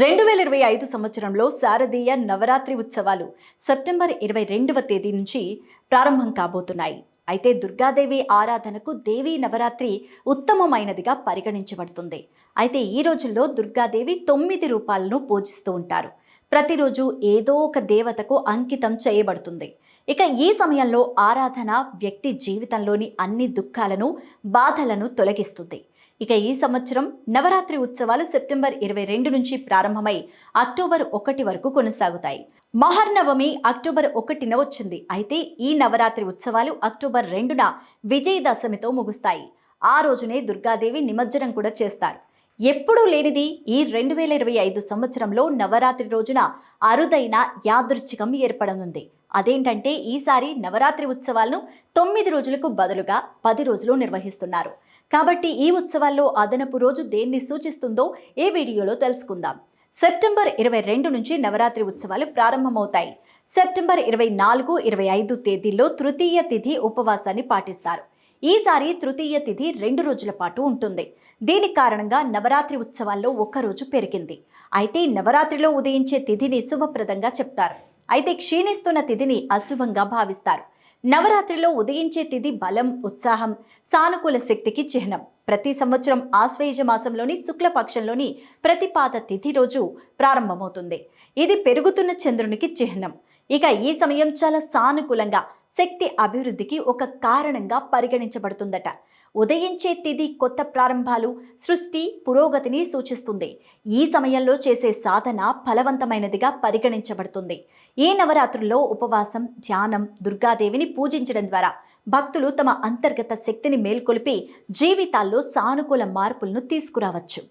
రెండు వేల ఇరవై ఐదు సంవత్సరంలో శారదీయ నవరాత్రి ఉత్సవాలు సెప్టెంబర్ ఇరవై రెండవ తేదీ నుంచి ప్రారంభం కాబోతున్నాయి. అయితే దుర్గాదేవి ఆరాధనకు దేవీ నవరాత్రి ఉత్తమమైనదిగా పరిగణించబడుతుంది. అయితే ఈ రోజుల్లో దుర్గాదేవి తొమ్మిది రూపాలను పూజిస్తూ ఉంటారు. ప్రతిరోజు ఏదో ఒక దేవతకు అంకితం చేయబడుతుంది. ఇక ఈ సమయంలో ఆరాధన వ్యక్తి జీవితంలోని అన్ని దుఃఖాలను బాధలను తొలగిస్తుంది. ఇక ఈ సంవత్సరం నవరాత్రి ఉత్సవాలు సెప్టెంబర్ ఇరవై రెండు నుంచి ప్రారంభమై అక్టోబర్ ఒకటి వరకు కొనసాగుతాయి. మహర్నవమి అక్టోబర్ ఒకటిన వచ్చింది. అయితే ఈ నవరాత్రి ఉత్సవాలు అక్టోబర్ రెండున విజయదశమితో ముగుస్తాయి. ఆ రోజునే దుర్గాదేవి నిమజ్జనం కూడా చేస్తారు. ఎప్పుడూ లేనిది ఈ రెండు వేల ఇరవై ఐదు సంవత్సరంలో నవరాత్రి రోజున అరుదైన యాదృచ్ఛికం ఏర్పడనుంది. అదేంటంటే ఈసారి నవరాత్రి ఉత్సవాలను తొమ్మిది రోజులకు బదులుగా పది రోజులు నిర్వహిస్తున్నారు. కాబట్టి ఈ ఉత్సవాల్లో అదనపు రోజు దేన్ని సూచిస్తుందో ఈ వీడియోలో తెలుసుకుందాం. సెప్టెంబర్ ఇరవై రెండు నుంచి నవరాత్రి ఉత్సవాలు ప్రారంభమవుతాయి. సెప్టెంబర్ ఇరవై నాలుగు ఇరవై ఐదు తేదీల్లో తృతీయ తిథి ఉపవాసాన్ని పాటిస్తారు. ఈసారి తృతీయ తిథి రెండు రోజుల పాటు ఉంటుంది. దీని కారణంగా నవరాత్రి ఉత్సవాల్లో ఒక్కరోజు పెరిగింది. అయితే నవరాత్రిలో ఉదయించే తిథిని శుభప్రదంగా చెప్తారు. అయితే క్షీణిస్తున్న తిథిని అశుభంగా భావిస్తారు. నవరాత్రిలో ఉదయించే తిథి బలం ఉత్సాహం సానుకూల శక్తికి చిహ్నం. ప్రతి సంవత్సరం ఆశ్వయుజ మాసంలోని శుక్లపక్షంలోని ప్రతిపాద తిథి రోజు ప్రారంభమవుతుంది. ఇది పెరుగుతున్న చంద్రునికి చిహ్నం. ఇక ఈ సమయం చాలా సానుకూలంగా శక్తి అభివృద్ధికి ఒక కారణంగా పరిగణించబడుతుందట. ఉదయించే తిది కొత్త ప్రారంభాలు సృష్టి పురోగతిని సూచిస్తుంది. ఈ సమయంలో చేసే సాధన ఫలవంతమైనదిగా పరిగణించబడుతుంది. ఈ నవరాత్రుల్లో ఉపవాసం ధ్యానం దుర్గాదేవిని పూజించడం ద్వారా భక్తులు తమ అంతర్గత శక్తిని మేల్కొలిపి జీవితాల్లో సానుకూల మార్పులను తీసుకురావచ్చు.